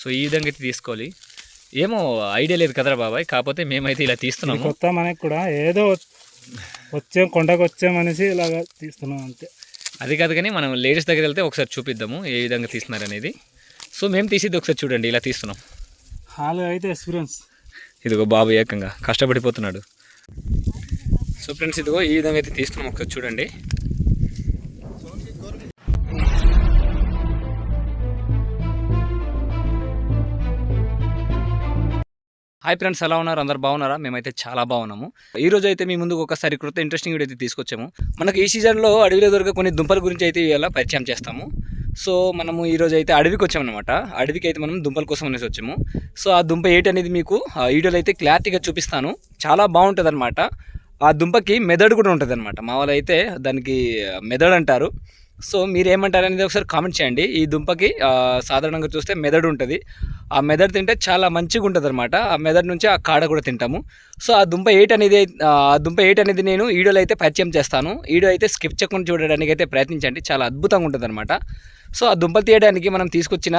So ఈ విధంగా అయితే తీసుకోవాలి. ఏమో ఐడియా లేదు కదరా బాబాయ్ కాకపోతే మేమైతే ఇలా ఇది తీస్తున్నాము కొత్త మనకి కూడా ఏదో వచ్చాం కొండకు వచ్చామనేసి ఇలాగ తీస్తున్నాం అంతే. అది కాదు కానీ మనం లేడీస్ దగ్గర వెళ్తే ఒకసారి చూపిద్దాము ఏ విధంగా తీస్తున్నారు అనేది. సో మేము తీసిద్ది ఒకసారి చూడండి ఇలా తీస్తున్నాం. హాల్ అయితే ఎక్స్పీరియన్స్ ఇదిగో బాబు ఏకంగా కష్టపడిపోతున్నాడు. సో ఫ్రెండ్స్ ఇదిగో ఈ విధంగా అయితే తీస్తున్నాం ఒకసారి చూడండి. హాయ్ ఫ్రెండ్స్ ఎలా ఉన్నారు? అందరు బాగున్నారా? మేమైతే చాలా బాగున్నాము. ఈ రోజు అయితే మీ ముందుకు ఒకసారి కృత ఇంట్రెస్టింగ్ వీడియో అయితే తీసుకొచ్చాము. మనకు ఈ సీజన్లో అడవిలో దొరికే కొన్ని దుంపల గురించి అయితే ఇలా పరిచయం చేస్తాము. సో మనము ఈ రోజు అయితే అడవికి వచ్చామన్నమాట. అడవికి అయితే మనం దుంపల కోసం అనేసి వచ్చాము. సో ఆ దుంప ఏంటి అనేది మీకు ఆ వీడియోలో అయితే క్లారిటీగా చూపిస్తాను. చాలా బాగుంటుంది అనమాట ఆ దుంపకి మెదడు కూడా ఉంటుంది అనమాట మా వాళ్ళు అయితే దానికి మెదడు అంటారు సో మీరు ఏమంటారు అనేది ఒకసారి కామెంట్ చేయండి. ఈ దుంపకి సాధారణంగా చూస్తే మెదడు ఉంటుంది. ఆ మెదడు తింటే చాలా మంచిగా ఉంటుంది అనమాట ఆ మెదడు నుంచి ఆ కాడ కూడా తింటాము. సో ఆ దుంప ఏట్ అనేది ఆ దుంప ఏట్ అనేది నేను ఈడోలో అయితే పరిచయం చేస్తాను. ఈడో అయితే స్కిప్ చేయకుండా చూడడానికి అయితే ప్రయత్నించండి. చాలా అద్భుతంగా ఉంటుంది అనమాట సో ఆ దుంపలు తీయడానికి మనం తీసుకొచ్చిన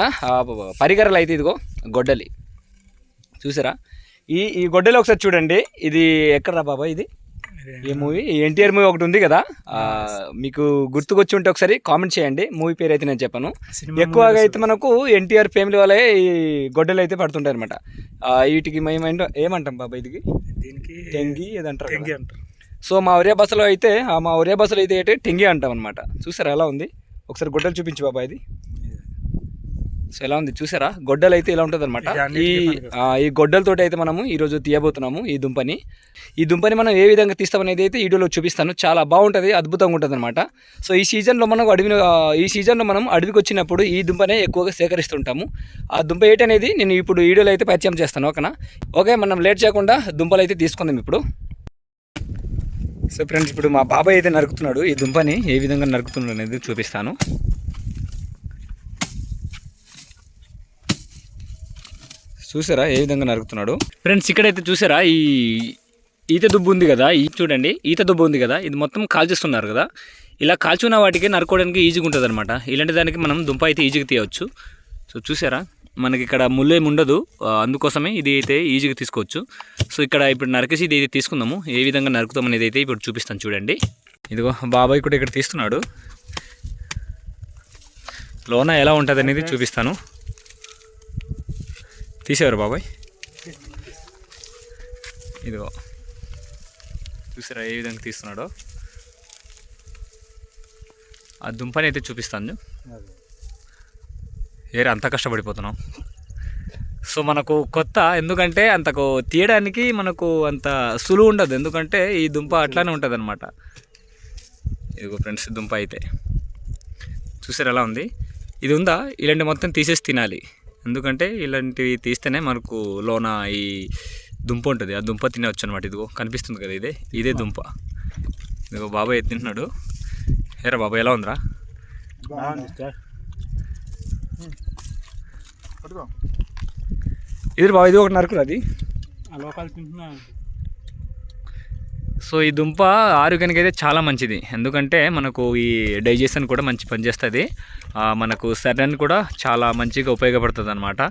పరికరాలు అయితే ఇదిగో గొడ్డలి. చూసారా? ఈ ఈ గొడ్డలి ఒకసారి చూడండి. ఇది ఎక్కడరా బాబా ఇది? ఈ మూవీ ఎన్టీఆర్ మూవీ ఒకటి ఉంది కదా? మీకు గుర్తుకొచ్చి ఉంటే ఒకసారి కామెంట్ చేయండి. మూవీ పేరు అయితే నేను చెప్పాను. ఎక్కువగా అయితే మనకు ఎన్టీఆర్ ఫ్యామిలీ వాళ్ళే ఈ గొడ్డలు అయితే పడుతుంటాయి అనమాట వీటికి మేము ఏంటో ఏమంటాం బాబా ఇది దీనికి టెంగి ఏదంటారు టెంగి. అంటారు. సో మా ఒరియా బస్సులో అయితే ఆ మా ఒరియా బస్సులో అయితే ఏంటి టెంగి అంటాం అనమాట చూసారా ఎలా ఉంది? ఒకసారి గొడ్డలు చూపించు బాబా ఇది. సో ఎలా ఉంది? చూసారా? గొడ్డలు అయితే ఇలా ఉంటుంది అనమాట ఈ ఈ గొడ్డలతోటి అయితే మనము ఈరోజు తీయబోతున్నాము ఈ దుంపని. ఈ దుంపని మనం ఏ విధంగా తీస్తామనేది అయితే వీడియోలో చూపిస్తాను. చాలా బాగుంటుంది అద్భుతంగా ఉంటుంది అనమాట సో ఈ సీజన్లో మనం అడవిని ఆ, ఈ సీజన్లో మనం అడవికి వచ్చినప్పుడు ఈ దుంపనే ఎక్కువగా సేకరిస్తుంటాము. ఆ దుంప ఏంటనేది నేను ఇప్పుడు వీడియోలో అయితే పరిచయం చేస్తాను ఓకేనా? ఓకే మనం లేట్ చేయకుండా దుంపలు అయితే తీసుకుందాం ఇప్పుడు. సో ఫ్రెండ్స్ ఇప్పుడు మా బాబాయ్ అయితే నరుకుతున్నాడు. ఈ దుంపని ఏ విధంగా నరుకుతున్నాడు అనేది చూపిస్తాను. చూసారా? ఏ విధంగా నరుకుతున్నాడు? ఫ్రెండ్స్ ఇక్కడైతే చూసారా? ఈ ఈత దుబ్బు ఉంది కదా? ఈ చూడండి ఈత దుబ్బు ఉంది కదా? ఇది మొత్తం కాల్చేస్తున్నారు కదా? ఇలా కాల్చున్న వాటికి నరుకోవడానికి ఈజీగా ఉంటుంది అనమాట ఇలాంటి దానికి మనం దుంప అయితే ఈజీగా తీయవచ్చు. సో చూసారా? మనకి ఇక్కడ ముళ్ళు ఏమి ఉండదు. అందుకోసమే ఇది అయితే ఈజీగా తీసుకోవచ్చు. సో ఇక్కడ ఇప్పుడు నరికేసి ఇది అయితే తీసుకుందాము. ఏ విధంగా నరుకుతాం అనేది అయితే ఇప్పుడు చూపిస్తాను చూడండి. ఇదిగో బాబాయ్ కూడా ఇక్కడ తీస్తున్నాడు. లోన ఎలా ఉంటుంది అనేది చూపిస్తాను. తీసేవారు బాబాయ్? ఇదిగో. చూసారా ఏ విధంగా తీస్తున్నాడో? ఆ దుంపని అయితే చూపిస్తాను. ఏరే అంత కష్టపడిపోతున్నాం సో మనకు కొత్త ఎందుకంటే అంతకు తీయడానికి మనకు అంత సులువు ఉండదు. ఎందుకంటే ఈ దుంప అట్లానే ఉంటుంది అనమాట ఇదిగో ఫ్రెండ్స్ దుంప అయితే. చూసారు ఎలా ఉంది? ఇది ఉందా? ఇలాంటి మొత్తం తీసేసి తినాలి. ఎందుకంటే ఇలాంటివి తీస్తేనే మనకు లోన ఈ దుంప ఉంటుంది. ఆ దుంప తినవచ్చు అనమాట ఇదిగో కనిపిస్తుంది కదా ఇదే? ఇదే దుంప. ఇదిగో బాబాయ్ తింటున్నాడు. ఏరా బాబాయ్ ఎలా ఉందిరా? బాగుంది. సార్ ఇది బాబా ఇది ఒకటి నరుకురా అది. ఆ లోకాలు తింటున్నా. సో ఈ దుంప ఆరోగ్యానికి అయితే చాలా మంచిది. ఎందుకంటే మనకు ఈ డైజెషన్ కూడా మంచి పనిచేస్తుంది మనకు శరీరానికి కూడా చాలా మంచిగా ఉపయోగపడుతుంది అనమాట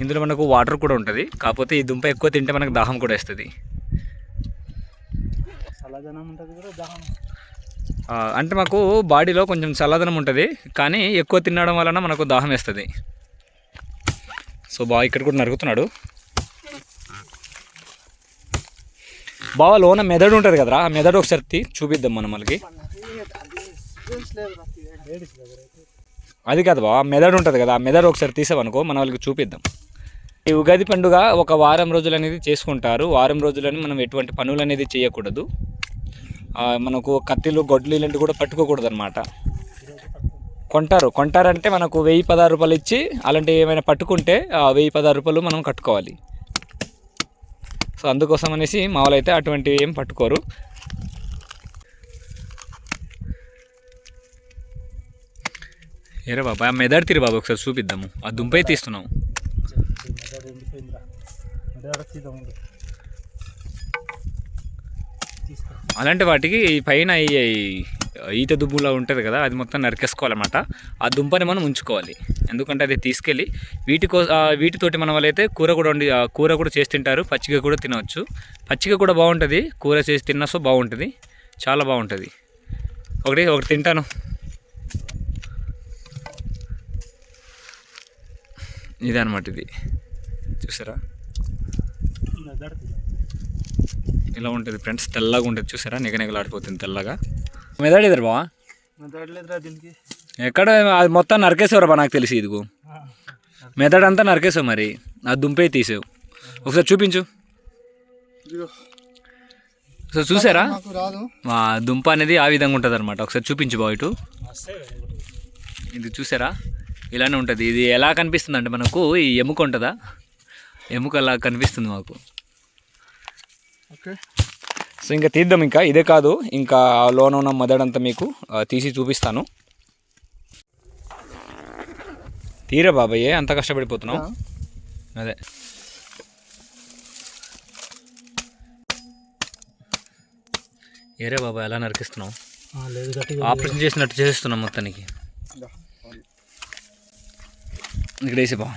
ఇందులో మనకు వాటర్ కూడా ఉంటుంది. కాకపోతే ఈ దుంప ఎక్కువ తింటే మనకు దాహం కూడా వేస్తుంది. చల్లదనం ఉంటుంది కూడా దాహం. ఆ, అంటే మాకు బాడీలో కొంచెం చల్లదనం ఉంటుంది. కానీ ఎక్కువ తినడం వలన మనకు దాహం వేస్తుంది. సో బాగా ఇక్కడ కూడా నరుకుతున్నాడు బావ లోన మెదడు ఉంటుంది కదరా? ఆ మెదడు ఒకసారి చూపిద్దాం మనం మనకి అది కాదు బావ మెదడు ఉంటుంది కదా ఆ మెదడు ఒకసారి తీసామనుకో మన వాళ్ళకి చూపిద్దాం. ఈ ఉగాది పండుగ ఒక వారం రోజులు అనేది చేసుకుంటారు. వారం రోజులని మనం ఎటువంటి పనులు అనేది చేయకూడదు మనకు కత్తిలు గొడ్లు ఇలాంటివి కూడా పట్టుకోకూడదు అనమాట కొంటారు. కొంటారంటే మనకు వెయ్యి పదహారు రూపాయలు ఇచ్చి అలాంటివి ఏమైనా పట్టుకుంటే ఆ వెయ్యి పదహారు రూపాయలు మనం కట్టుకోవాలి. సో అందుకోసం అనేసి మామూలు అయితే అటువంటివి ఏం పట్టుకోరు. ఏరే బాబా మెదడు తిరి బాబు ఒకసారి చూపిద్దాము. ఆ దుంపై తీస్తున్నాము అలాంటి వాటికి పైన ఈత దుబ్బులా ఉంటుంది కదా అది మొత్తం నరికేసుకోవాలన్నమాట. ఆ దుంపని మనం ఉంచుకోవాలి. ఎందుకంటే అది తీసుకెళ్ళి వీటి కో వీటితోటి మన వాళ్ళైతే కూర కూడా వండి ఆ, కూర కూడా చేసి తింటారు. పచ్చిగా కూడా తినవచ్చు. పచ్చిగా కూడా బాగుంటుంది. కూర చేసి తిన్నా సో బాగుంటుంది. చాలా బాగుంటుంది. ఒకటి ఒకటి తింటాను. ఇదే అనమాట ఇది. చూసారా? ఇలా ఉంటుంది ఫ్రెండ్స్. తెల్లగా ఉంటుంది. చూసారా? నిగనిగలాడిపోతుంది తెల్లగా. మెదాడిద్దరు బా మెదడలేదురా దీనికి. ఎక్కడ అది మొత్తం నరికేసేవారు బా నాకు తెలిసి ఇదిగో. మెదడంతా నరికేసావు మరి. ఆ దుంపే తీసావు. ఒకసారి చూపించు. సో చూసారా? ఆ దుంప అనేది ఆ విధంగా ఉంటుంది అనమాట ఒకసారి చూపించు బా ఇటు. ఇది చూసారా? ఇలానే ఉంటుంది. ఇది ఎలా కనిపిస్తుంది అంటే మనకు ఈ ఎముక ఉంటుందా? ఎముక అలా కనిపిస్తుంది మాకు. ఓకే. సో ఇంకా తీద్దాం ఇంకా. ఇదే కాదు. ఇంకా లోన ఉన్న మొదడంతా మీకు తీసి చూపిస్తాను. తీరా బాబాయ్ అంత కష్టపడిపోతున్నావు. అదే. ఏరే బాబాయ్ ఎలా నరికిస్తున్నావు? ఆపరేషన్ చేసినట్టు చేస్తున్నాం మొత్తానికి. ఇక్కడ వేసి బా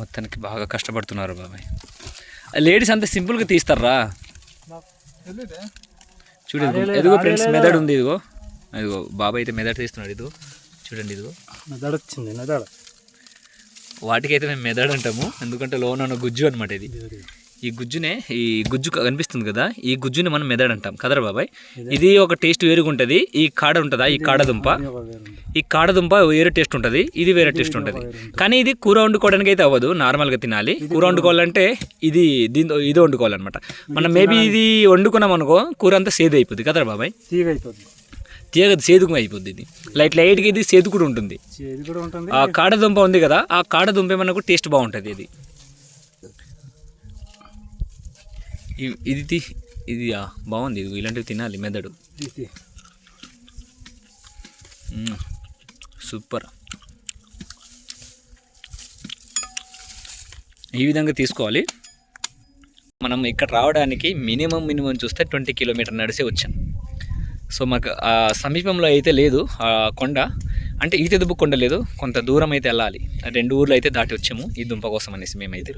మొత్తానికి బాగా కష్టపడుతున్నారు బాబాయ్. లేడీస్ అంత సింపుల్గా తీస్తారా? చూడు. ఇదిగో ఫ్రెండ్స్ మెదడు ఉంది ఇదిగో. ఇదిగో బాబాయ్ అయితే మెదడు తీస్తున్నాడు ఇదిగో. చూడండి ఇదిగో. మెదడు వచ్చింది మెదడు. వాటికైతే మేము మెదడు అంటాము. ఎందుకంటే లోన ఉన్న గుజ్జు అనమాట ఇది. ఈ గుజ్జునే ఈ గుజ్జు కనిపిస్తుంది కదా? ఈ గుజ్జుని మనం మెదడు అంటాం. కదరా బాబాయ్? ఇది. ఒక టేస్ట్ వేరుగా ఉంటుంది? ఈ కాడ ఉంటుందా ఈ కాడదుంప ఈ కాడదుంప వేరే టేస్ట్ ఉంటుంది. ఇది వేరే టేస్ట్ ఉంటుంది. కానీ ఇది కూర వండుకోవడానికి అయితే అవ్వదు. నార్మల్గా తినాలి. కూర వండుకోవాలంటే ఇది దీంతో ఇది వండుకోవాలన్నమాట. మనం మేబీ ఇది వండుకున్నాం అనుకో కూర అంతా సేదు అయిపోద్ది కదరా బాబాయ్? అయిపోతుంది తీగ సేదుకు అయిపోద్ది ఇది. లైట్ లైట్గా ఇది సేదు కూడా ఉంటుంది. ఆ కాడదుంప ఉంది కదా ఆ కాడదుంపే మనకు టేస్ట్ బాగుంటుంది ఇది. ఇది ఇది బాగుంది. ఇది ఇలాంటివి తినాలి మెదడు. సూపర్. ఈ విధంగా తీసుకోవాలి. మనం ఇక్కడ రావడానికి మినిమం మినిమం చూస్తే ట్వంటీ కిలోమీటర్ నడిసే వచ్చాం. సో మాకు ఆ సమీపంలో అయితే లేదు ఆ కొండ. అంటే ఈత దుబ్బు కొండ లేదు కొంత దూరం అయితే వెళ్ళాలి. రెండు ఊర్లు అయితే దాటి వచ్చాము ఈ దుంప కోసం అనేసి మేమైతే.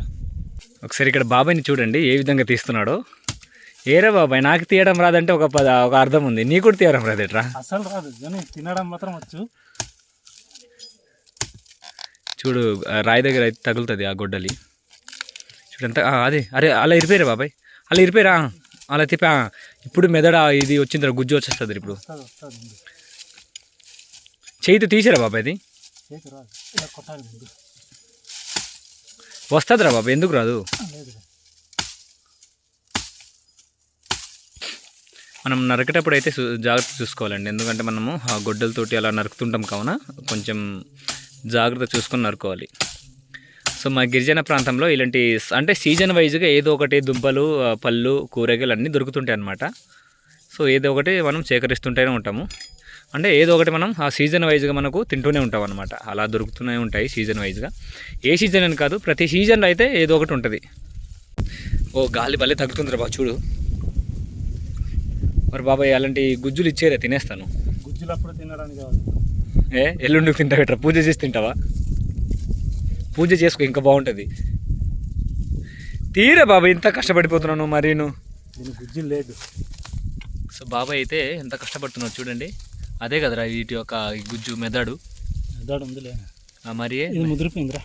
ఒకసారి ఇక్కడ బాబాయ్ని చూడండి ఏ విధంగా తీస్తున్నాడో. ఏరా బాబాయ్ నాకు తీయడం రాదంటే ఒక పద ఒక అర్థం ఉంది. నీకు కూడా తీయడం రాదేట్రా? అసలు రాదు తినడం మాత్రం వచ్చు. చూడు రాయి దగ్గర అయితే తగులుతుంది ఆ గొడ్డలి. చూడంత అదే అరే అలా ఇరిపోయారా బాబాయ్? అలా ఇరిపోయారా? అలా తిప్పా ఇప్పుడు మెదడ ఇది వచ్చిన తర్వాత గుజ్జు వచ్చేస్తుంది ఇప్పుడు. చేయితో తీసారా బాబాయ్ ఇది చేతి. వస్తుందిరా బాబాయ్ ఎందుకు రాదు? మనం నరికేటప్పుడు అయితే జాగ్రత్త చూసుకోవాలండి. ఎందుకంటే మనము ఆ గొడ్డలతోటి అలా నరుకుతుంటాం కావున కొంచెం జాగ్రత్త చూసుకొని నరుకోవాలి. సో మా గిరిజన ప్రాంతంలో ఇలాంటి అంటే సీజన్ వైజ్గా ఏదో ఒకటి దుంపలు పళ్ళు కూరగాయలు అన్నీ దొరుకుతుంటాయి అన్నమాట. సో ఏదో ఒకటి మనం సేకరిస్తుంటూనే ఉంటాము. అంటే ఏదో ఒకటి మనం ఆ సీజన్ వైజ్గా మనకు తింటూనే ఉంటాం అనమాట అలా దొరుకుతూనే ఉంటాయి సీజన్ వైజ్గా. ఏ సీజన్ అని కాదు ప్రతి సీజన్లో అయితే ఏదో ఒకటి ఉంటుంది. ఓ గాలి భలే తగ్గుతుందిరా బా చూడు. మరి బాబాయ్ అలాంటి గుజ్జులు ఇచ్చేరా తినేస్తాను. గుజ్జులు అప్పుడు తినడానికి ఏ ఎల్లుండికి తింటావు ఇట్లా పూజ చేసి తింటావా? పూజ చేసుకో ఇంకా బాగుంటుంది. తీరే బాబాయ్ ఇంత కష్టపడిపోతున్నాను మరీను. దీని గుజ్జులు లేదు. సో బాబాయ్ అయితే ఎంత కష్టపడుతున్నావు చూడండి. అదే కదరా వీటి యొక్క ఈ గుజ్జు మెదడు. మెదడు ఉందిలే. ఆ మరి ఇది ముదిరిపోయిందిరా.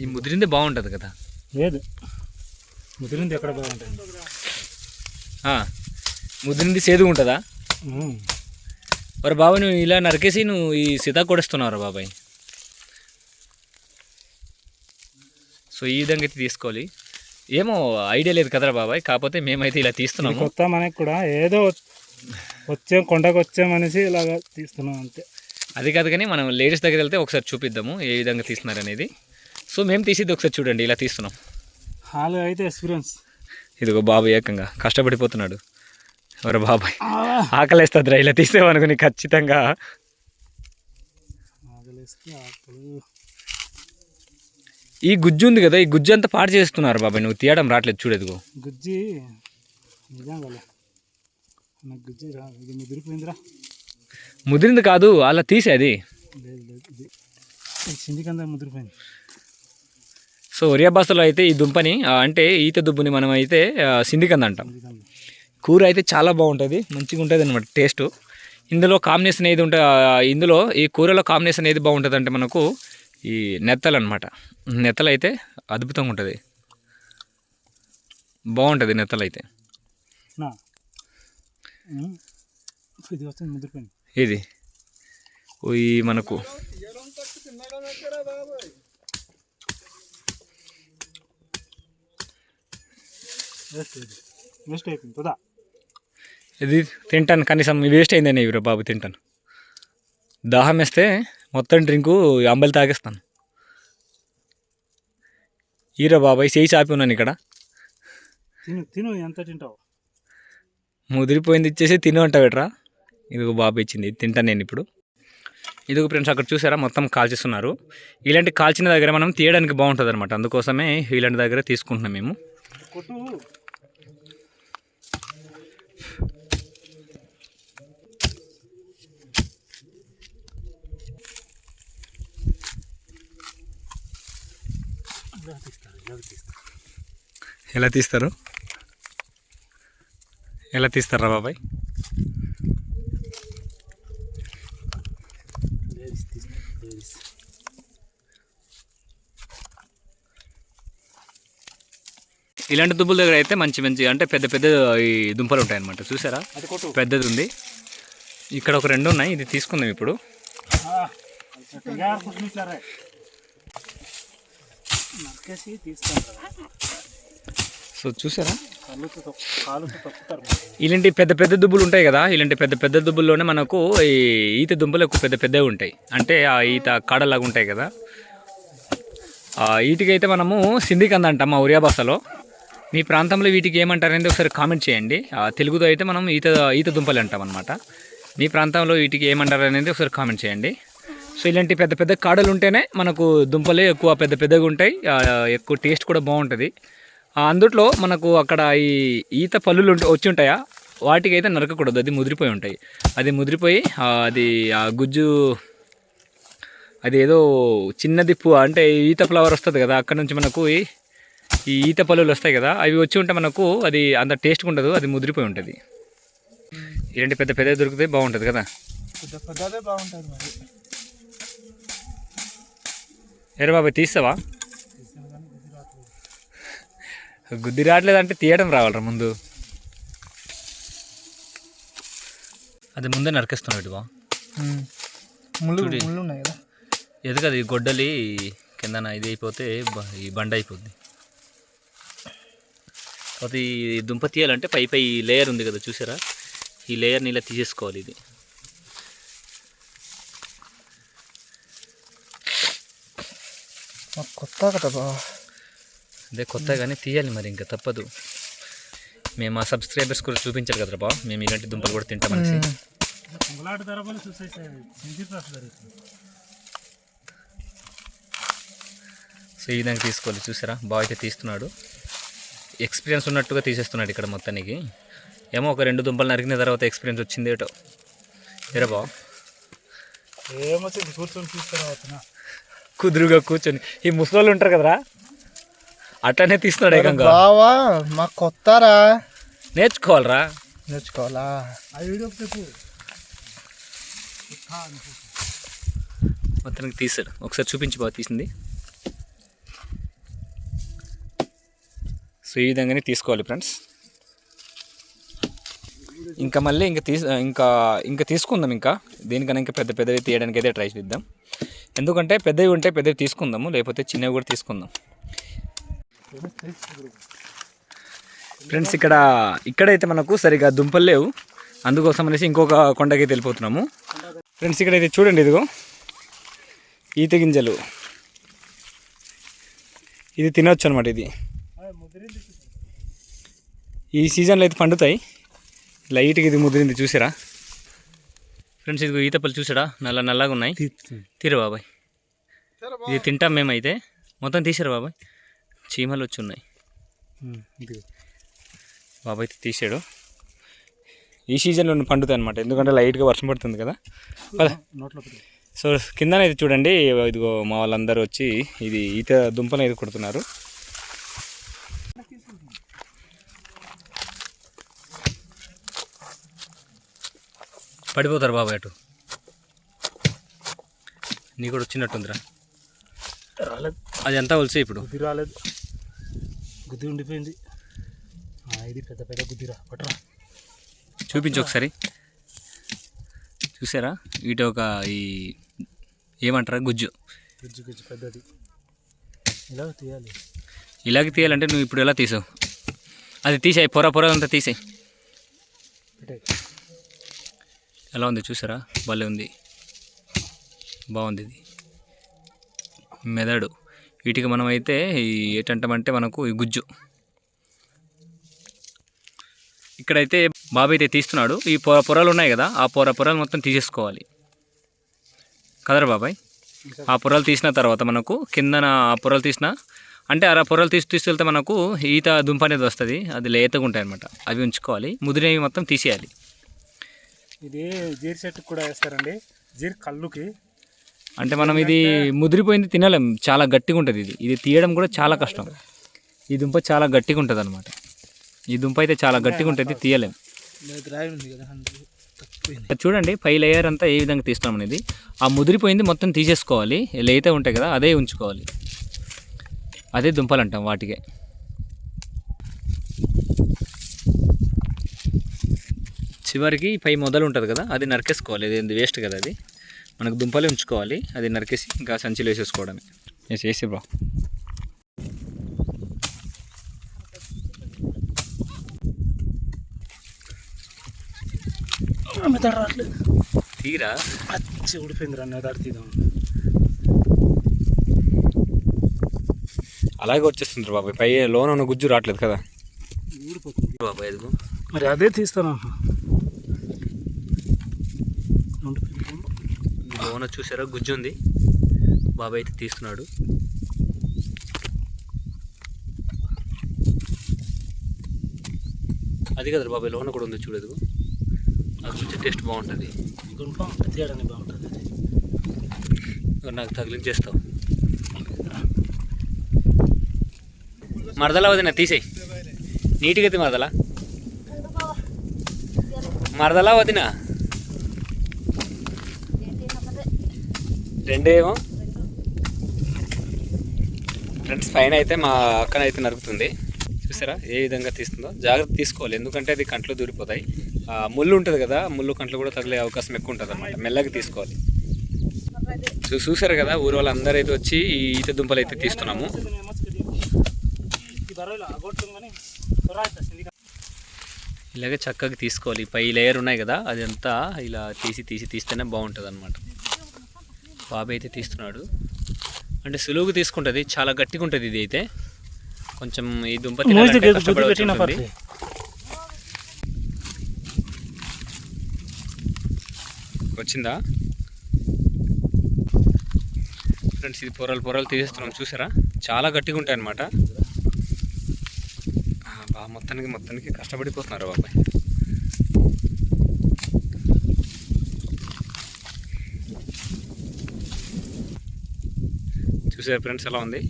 ఈ ముదిరిందే బాగుంటుంది కదా. లేదు. ముదిరింది ఎక్కడ బాగుంటుంది? ఆ, ముదిరింది సేదుగా ఉంటుందా. మరి బాబాయ్ నువ్వు ఇలా నరికేసి నువ్వు ఈ సీతా కొడుస్తున్నావు బాబాయ్. సో ఈ విధంగా అయితే తీసుకోవాలి. ఏమో ఐడియా లేదు కదరా బాబాయ్ కాకపోతే మేమైతే ఇలా ఇది తీస్తున్నాము కొత్త మనకి కూడా ఏదో వచ్చాం కొండకు వచ్చామనేసి ఇలాగ తీస్తున్నాం అంతే. అది కాదు కానీ మనం లేడీస్ దగ్గర వెళ్తే ఒకసారి చూపిద్దాము ఏ విధంగా తీస్తున్నారు అనేది. సో మేము తీసేది ఒకసారి చూడండి ఇలా తీస్తున్నాం. హాల్ అయితే ఎక్స్పీరియన్స్ ఇదిగో బాబాయ్ ఏకంగా కష్టపడిపోతున్నాడు. ఎవరు బాబాయ్ ఆకలేస్తుందిరా ఇలా తీసేవనుకుని ఖచ్చితంగా. ఆకలిస్తే ఆకలి. ఈ గుజ్జు ఉంది కదా ఈ గుజ్జు అంతా పాడు చేస్తున్నారు బాబాయ్ నువ్వు తీయడం రావట్లేదు చూడేదిగో గుజ్జి ముదిరిపోయిందిరా. ముదిరింది కాదు అలా తీసే అది. లేదు లేదు ఇది ఈ సిండికందా ముదిరిపోయింది. సో ఒరియా భాషలో అయితే ఈ దుంపని అంటే ఈత దుబ్బుని మనం అయితే ఆ, సింధికంద అంటాం. కూర అయితే చాలా బాగుంటుంది మంచిగా ఉంటుంది అనమాట టేస్ట్. ఇందులో కాంబినేషన్ ఏది ఉంటుంది ఇందులో ఈ కూరలో కాంబినేషన్ ఏది బాగుంటుంది అంటే మనకు ఈ నెత్తలు అనమాట నెత్తలు అయితే అద్భుతంగా ఉంటుంది. బాగుంటుంది నెత్తలు అయితే. ఇది ఈ మనకు. ఇది. తింటాను. కనీసం వేస్ట్ అయిందని ఇవి బాబు తింటాను. దాహం వేస్తే మొత్తం డ్రింకు అంబలి తాగేస్తాను. ఈరా బాబాయ్ చేయి చాపి ఉన్నాను ఇక్కడ. తిను తిను ఎంత తింటావు? ముదిరిపోయింది ఇచ్చేసి తిని ఉంటావేట్రా ఇదిగో బాబు ఇచ్చింది తింటాను నేను ఇప్పుడు. ఇదిగో ఫ్రెండ్స్ అక్కడ చూసారా? మొత్తం కాల్చేస్తున్నారు. ఇలాంటి కాల్చిన దగ్గర మనం తీయడానికి బాగుంటుంది అనమాట అందుకోసమే ఇలాంటి దగ్గర తీసుకుంటున్నాం మేము కొట్టు ఇలా తీస్తారు ఇలా తీస్తారు ఎలా తీస్తారు? ఎలా తీస్తారా బాబాయ్? ఇలాంటి దుబ్బుల దగ్గర అయితే మంచి మంచి అంటే పెద్ద పెద్ద ఈ దుంపలు ఉంటాయి అనమాట చూసారా పెద్దది ఉంది ఇక్కడ ఒక రెండు ఉన్నాయి ఇది తీసుకుందాం ఇప్పుడు. నరికేసి సో చూసారా? ఇలాంటి పెద్ద పెద్ద దుబ్బులు ఉంటాయి కదా? ఇలాంటి పెద్ద పెద్ద దుబ్బుల్లోనే మనకు ఈ ఈత దుంపలు ఎక్కువ పెద్ద పెద్దవి ఉంటాయి. అంటే ఆ ఈత కాడలాగా ఉంటాయి కదా? ఆ వీటికైతే మనము సింధికంద అంటాం మా ఒరియా భాషలో. మీ ప్రాంతంలో వీటికి ఏమంటారు అనేది ఒకసారి కామెంట్ చేయండి. ఆ తెలుగులో అయితే మనం ఈత ఈత దుంపలు అంటాం అనమాట మీ ప్రాంతంలో వీటికి ఏమంటారు అనేది ఒకసారి కామెంట్ చేయండి. సో ఇలాంటి పెద్ద పెద్ద కాడలు ఉంటేనే మనకు దుంపలే ఎక్కువ పెద్ద పెద్దగా ఉంటాయి. ఎక్కువ టేస్ట్ కూడా బాగుంటుంది. అందుట్లో మనకు అక్కడ ఈ ఈత పళ్ళులు వచ్చి ఉంటాయా? వాటికి అయితే నరకకూడదు. అది ముదిరిపోయి ఉంటాయి. అది ముదిరిపోయి అది ఆ గుజ్జు అది ఏదో చిన్నది పు అంటే ఈత ఫ్లవర్ వస్తుంది కదా అక్కడ నుంచి మనకు ఈ ఈ ఈత పళ్ళులు వస్తాయి కదా అవి వచ్చి ఉంటే మనకు అది అంత టేస్ట్గా ఉండదు అది ముదిరిపోయి ఉంటుంది. ఇలాంటి పెద్ద పెద్ద దొరికితే బాగుంటుంది కదా? పెద్ద పెద్దదే బాగుంటుంది మరి. ఎరే బాబాయ్ తీస్తావా? గుద్ది రావట్లేదంటే తీయడం రావాలరా ముందు. అది ముందే నరికేస్తున్నాడు బా ముళ్ళు చూడు. ముళ్ళు ఉన్నాయి కదా. ఎందుకు అది గొడ్డలి కిందన ఇది అయిపోతే ఈ బండ అయిపోద్ది. కాకపోతే ఈ దుంప తీయాలంటే పై పై లేయర్ ఉంది కదా చూసారా? ఈ లేయర్ని ఇలా తీసేసుకోవాలి ఇది. కొత్త కదా బా అదే కొత్త కానీ తీయాలి మరి ఇంకా తప్పదు మేము మా సబ్స్క్రైబర్స్ కూడా చూపించాలి కదరా బా మేము ఇలాంటి దుంపలు కూడా తింటామనేసి జరుగుతుంది సో ఈ విధంగా తీసుకోవాలి చూసారా బాగా అయితే తీస్తున్నాడు ఎక్స్పీరియన్స్ ఉన్నట్టుగా తీసేస్తున్నాడు ఇక్కడ మొత్తానికి ఏమో ఒక రెండు దుంపలు నరికిన తర్వాత ఎక్స్పీరియన్స్ వచ్చింది ఏటో ఏరా బా ఏమొచ్చింది కూర్చొని తీసుకురావచ్చునా కుదురుగా కూర్చొని. ఈ ముసలోళ్ళు ఉంటారు కదరా? అట్లనే తీస్తున్నాడు ఏకంగా. బావా మాకు కొత్తరా? నేర్చుకోవాలరా. నేర్చుకోవాలా? ఆ వీడియో చెప్పు. మొత్తానికి తీసాడు. ఒకసారి చూపించి బాగా తీసింది. సో ఈ విధంగానే తీసుకోవాలి ఫ్రెండ్స్. ఇంకా మళ్ళీ ఇంకా తీసు ఇంకా ఇంకా తీసుకుందాం ఇంకా. దీనికన్నా ఇంకా పెద్ద పెద్దవి తీయడానికి అయితే ట్రై చేద్దాం. ఎందుకంటే పెద్దవి ఉంటే పెద్దవి తీసుకుందాము లేకపోతే చిన్నవి కూడా తీసుకుందాం. ఫ్రెండ్స్ ఇక్కడ ఇక్కడైతే మనకు సరిగా దుంపలు లేవు. అందుకోసం అనేసి ఇంకొక కొండకి వెళ్ళిపోతున్నాము. ఫ్రెండ్స్ ఇక్కడైతే చూడండి ఇదిగో. ఈత గింజలు. ఇది తినవచ్చు అనమాట ఇది. ఈ సీజన్లో అయితే పండుతాయి. లైట్గా ఇది ముదిరింది చూసారా? ఫ్రెండ్స్ ఇదిగో ఈత చూసాడా? నల్ల నల్లగా ఉన్నాయి. తీరు బాబాయ్. ఇది తింటాం మేమైతే. మొత్తం తీసారు బాబాయ్? చీమలు వచ్చి ఉన్నాయి. బాబాయ్ అయితే తీసాడు. ఈ సీజన్లో పండుతాయి అనమాట ఎందుకంటే లైట్గా వర్షం పడుతుంది కదా. సో కిందనైతే చూడండి ఇదిగో మా వాళ్ళందరూ వచ్చి ఇది ఈత దుంపలు అయితే కొడుతున్నారు. పడిపోతారు బాబాయ్ అటు. నీ కూడా వచ్చినట్టుందిరా. రాలేదు. అది ఎంత ఒలిసి ఇప్పుడు? గుద్ది రాలేదు. గుద్ది ఉండిపోయింది. ఇది పెద్ద పెద్ద గుద్దిరా పట్టరా. చూపించు ఒకసారి. చూసారా? వీటి ఒక ఈ ఏమంటారా? గుజ్జు. గుజ్జు గుజ్జు పెద్దది. ఇలా తీయాలి. ఇలాగే తీయాలంటే నువ్వు ఇప్పుడు ఎలా తీసావు? అది తీసేయి పొర పొర అంతా తీసేయి. ఎలా ఉంది చూసారా? భలే ఉంది. బాగుంది ఇది. మెదడు. వీటికి మనం అయితే ఈ ఏంటంటామంటే మనకు ఈ గుజ్జు. ఇక్కడైతే బాబాయ్ అయితే తీస్తున్నాడు. ఈ పొర పొరలు ఉన్నాయి కదా ఆ పొర పొరలు మొత్తం తీసేసుకోవాలి. కదరా బాబాయ్? ఆ పొరలు తీసిన తర్వాత మనకు కిందన ఆ పొరలు తీసిన అంటే ఆ పొరలు తీసి తీసుకెళ్తే మనకు ఈత దుంప అనేది వస్తుంది. అది లేతగా ఉంటాయి అనమాట అవి ఉంచుకోవాలి. ముదిరినవి మొత్తం తీసేయాలి. ఇది జీరి చెట్టుకు కూడా వేస్తారండి. జీరి కళ్ళుకి. అంటే మనం ఇది ముదిరిపోయింది తినలేం. చాలా గట్టిగా ఉంటుంది ఇది. ఇది తీయడం కూడా చాలా కష్టం. ఈ దుంప చాలా గట్టిగా ఉంటుంది అనమాట ఈ దుంప అయితే చాలా గట్టిగా ఉంటుంది తీయలేం. చూడండి పై లేయర్ అంతా ఏ విధంగా తీస్తాం అనేది. ఆ ముదిరిపోయింది మొత్తం తీసేసుకోవాలి. లేతే ఉంటాయి కదా అదే ఉంచుకోవాలి. అదే దుంపలు అంటాం వాటికే. చివరికి పై మొదలు ఉంటుంది కదా అది నరికేసుకోవాలి. ఇది వేస్ట్ కదా అది. మనకు దుంపలే ఉంచుకోవాలి. అది నరికేసి ఇంకా సంచిలో వేసేసుకోవడమే. వేసి వేసి బ్రో. రావట్లేదు తీరా? పచ్చి ఊడిపోయింది రా తీద్దాం. అలాగే వచ్చేస్తుంది బాబాయ్ పై లోన ఉన్న గుజ్జు రావట్లేదు కదా. ఊడిపోతుంది. బాబాయ్ మరి అదే తీస్తాను ఉండిపోయింది లోన చూసారా? గుజ్జు ఉంది. బాబాయ్ అయితే తీస్తున్నాడు అది కదా బాబాయ్ లోన కూడా ఉంది చూడదు. ఆ గుజ్జు టేస్ట్ బాగుంటుంది. తీయడానికి బాగుంటుంది అది. నాకు తగిలించేస్తావు మరదలా వదిన తీసేయి. నీట్గా మరదలా. మరదలా వదిన. రెండేమో ఫ్రెండ్స్ పైన అయితే మా అక్కన అయితే నరుకుతుంది. చూసారా? ఏ విధంగా తీస్తుందో? జాగ్రత్త తీసుకోవాలి. ఎందుకంటే అది కంట్లో దూరిపోతాయి. ముళ్ళు ఉంటుంది కదా ముళ్ళు కంట్లో కూడా తగిలే అవకాశం ఎక్కువ ఉంటుంది అనమాట మెల్లగా తీసుకోవాలి. చూ చూసారు కదా? ఊరు వాళ్ళందరూ అయితే వచ్చి ఈ ఈత దుంపలు అయితే తీస్తున్నాము. ఇలాగే చక్కగా తీసుకోవాలి. పై లేయర్ ఉన్నాయి కదా అదంతా ఇలా తీసి తీసి తీస్తేనే బాగుంటుంది అనమాట బాబాయ్ అయితే తీస్తున్నాడు. అంటే సులువుగా తీసుకుంటుంది చాలా గట్టిగా ఉంటుంది ఇది అయితే. కొంచెం ఈ దుంప. వచ్చిందా? ఫ్రెండ్స్ ఇది పొరలు పొరలు తీసేస్తున్నాం చూసారా? చాలా గట్టిగా ఉంటాయి అన్నమాట బాగా మొత్తానికి మొత్తానికి కష్టపడిపోతున్నారు బాబాయ్. చూసారు ఫ్రెండ్స్ ఎలా ఉంది?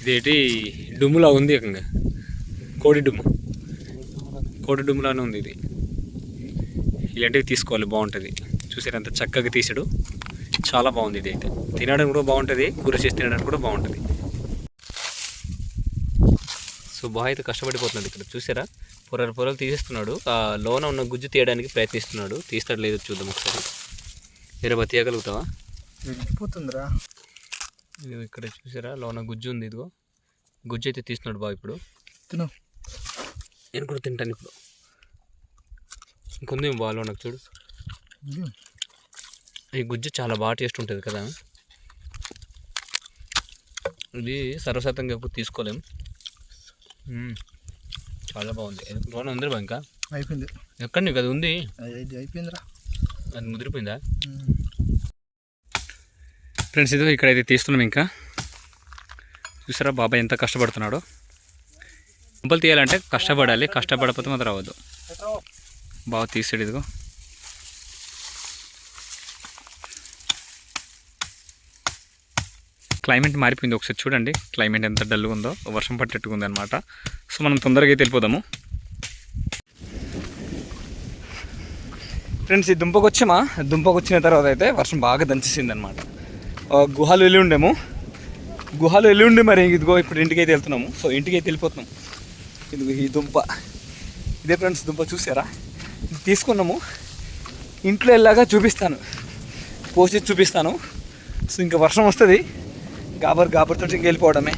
ఇదేంటి డుమ్ములా ఉంది ఏకంగా? కోడి డుమ్ము. కోడి డుమ్ములానే ఉంది ఇది. ఇలాంటివి తీసుకోవాలి బాగుంటుంది. చూసారు ఎంత చక్కగా తీసాడు. చాలా బాగుంది ఇది అయితే తినడానికి కూడా బాగుంటుంది కూర చేసి తినడానికి కూడా బాగుంటుంది. సో బాగా అయితే కష్టపడిపోతున్నాడు ఇక్కడ. చూసారా? పొరలు పొరలు తీసేస్తున్నాడు. ఆ లోన ఉన్న గుజ్జు తీయడానికి ప్రయత్నిస్తున్నాడు. తీస్తాడు లేదో చూద్దాం ఒకసారి. వేరే బా తీయగలుగుతావా ఇదిగో ఇక్కడ చూసారా? లోన గుజ్జు ఉంది ఇదిగో. గుజ్జు అయితే తీస్తున్నాడు బాగా ఇప్పుడు. తిను. నేను కూడా తింటాను ఇప్పుడు. ఇంకొంది బాగా నాకు చూడు. ఇది. ఈ గుజ్జు చాలా బాగా టేస్ట్ ఉంటుంది కదా. ఇది సర్వసాతంగా ఎప్పుడు తీసుకోలేం. చాలా బాగుంది. లోన ఉంది బా ఇంకా? అయిపోయింది. ఎక్కడ నీకు అది ఉంది? ఇది అయిపోయిందిరా. అది ముదిరిపోయిందా. ఫ్రెండ్స్ ఇదిగో ఇక్కడైతే తీస్తున్నాం ఇంకా. చూసారా బాబాయ్ ఎంత కష్టపడుతున్నాడో. దుంపలు తీయాలంటే కష్టపడాలి కష్టపడకపోతే మాత్రం రావద్దు బాగా తీసాడు ఇదిగో. క్లైమేట్ మారిపోయింది ఒకసారి చూడండి. క్లైమేట్ ఎంత డల్గా ఉందో వర్షం పట్టేట్టుగా ఉంది అనమాట సో మనం తొందరగా అయితే వెళ్ళిపోదాము. ఫ్రెండ్స్ ఈ దుంపకొచ్చామా? దుంపకొచ్చిన తర్వాత అయితే వర్షం బాగా దంచేసింది అనమాట గుహలు వెళ్ళి ఉండేము. గుహలు వెళ్ళి ఉండి మరి ఇదిగో ఇప్పుడు ఇంటికి అయితే వెళ్తున్నాము. సో ఇంటికి అయితే వెళ్ళిపోతున్నాం. ఇదిగో ఈ దుంప. ఇదే ఫ్రెండ్స్ దుంప చూసారా? ఇది తీసుకున్నాము. ఇంట్లో వెళ్ళాక చూపిస్తాను. పోసి చూపిస్తాను. సో ఇంకా వర్షం వస్తుంది. గాబర్ గాబర్తో ఇంక వెళ్ళిపోవడమే.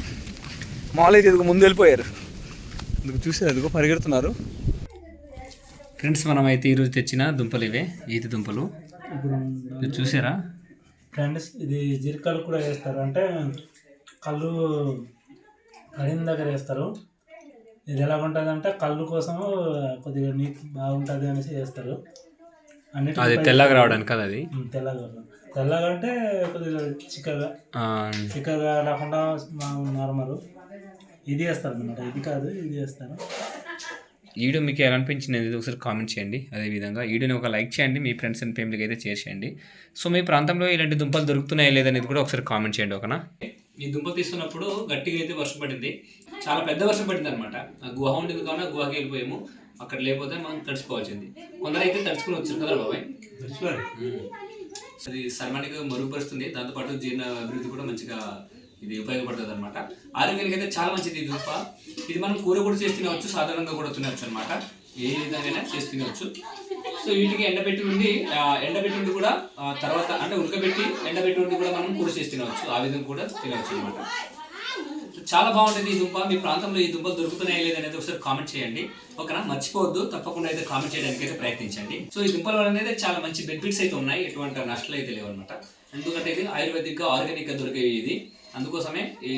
మామూలు అయితే ఇదిగో ముందు వెళ్ళిపోయారు. ఇదిగో చూసారు? ఇదిగో పరిగెడుతున్నారు. ఫ్రెండ్స్ మనం అయితే ఈరోజు తెచ్చిన దుంపలు ఇవే. ఈతి దుంపలు? చూసారా? ఫ్రెండ్స్ ఇది జీలకర్ర కూడా వేస్తారు. అంటే కళ్ళు కడిగిన దగ్గర వేస్తారు. ఇది ఎలా ఉంటుంది అంటే కళ్ళు కోసము కొద్దిగా నీట్ బాగుంటుంది అనేసి వేస్తారు. అది పై- తెల్లగా రావడానికి కదా అది? తెల్లగా తెల్లగా అంటే కొద్దిగా చిక్కగా. చిక్కగా రాకుండా నార్మల్. ఇది వేస్తారు అన్నమాట. ఇది కాదు ఇది వేస్తారు. వీడియో మీకు ఎలా అనిపించింది అనేది ఒకసారి కామెంట్ చేయండి. అదేవిధంగా వీడియోని ఒక లైక్ చేయండి మీ ఫ్రెండ్స్ అండ్ ఫ్యామిలీకి అయితే షేర్ చేయండి. సో మీ ప్రాంతంలో ఇలాంటి దుంపలు దొరుకుతున్నాయా లేదనేది కూడా ఒకసారి కామెంట్ చేయండి ఓకేనా? ఈ దుంపలు తీస్తున్నప్పుడు గట్టిగా అయితే వర్షం పడింది. చాలా పెద్ద వర్షం పడింది అనమాట గుహ ఉండేది కావున గుహకి వెళ్ళిపోయాము. అక్కడ లేకపోతే మనం తడిచిపోవాల్సింది కొందరు అయితే తడుచుకుని వచ్చారు కదా బాబాయ్? అది సర్మానికి మరుగుపరుస్తుంది. దాంతోపాటు జీర్ణ అభివృద్ధి కూడా మంచిగా ఇది ఉపయోగపడుతుంది అనమాట ఆరోగ్యానికి అయితే చాలా మంచిది ఈ ఉప్ప ఇది మనం కూర కూడా చేసి తినవచ్చు సాధారణంగా కూడా తినవచ్చు అనమాట ఏ విధంగా చేసి తినవచ్చు. సో వీటికి ఎండబెట్టి ఉండి ఎండబెట్టి ఉండి కూడా తర్వాత అంటే ఉడకబెట్టి ఎండబెట్టి ఉండి కూడా మనం కూర చేసి తినవచ్చు. ఆ విధంగా కూడా తినవచ్చు అనమాట చాలా బాగుంటుంది ఈ దుంప. మీ ప్రాంతంలో ఈ దుంపలు దొరుకుతున్నాయా లేదనేది ఒకసారి కామెంట్ చేయండి. ఓకేనా? మర్చిపోవద్దు. తప్పకుండా అయితే కామెంట్ చేయడానికి అయితే ప్రయత్నించండి. సో ఈ దుంపల వల్ల అయితే చాలా మంచి బెనిఫిట్స్ అయితే ఉన్నాయి. ఎటువంటి నష్టాలు అయితే లేవు అనమాట ఎందుకంటే ఇది ఆయుర్వేదిక్గా ఆర్గానిక్గా దొరికేవి ఇది. అందుకోసమే ఈ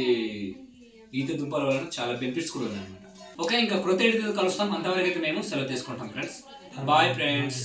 ఈత దుంపల వలన చాలా బెనిఫిట్స్ కూడా ఉన్నాయన్నమాట. ఓకే ఇంకా కృత కలుస్తాం. అంతవరకు అయితే మేము సెలవు తీసుకుంటాం ఫ్రెండ్స్ బాయ్ ఫ్రెండ్స్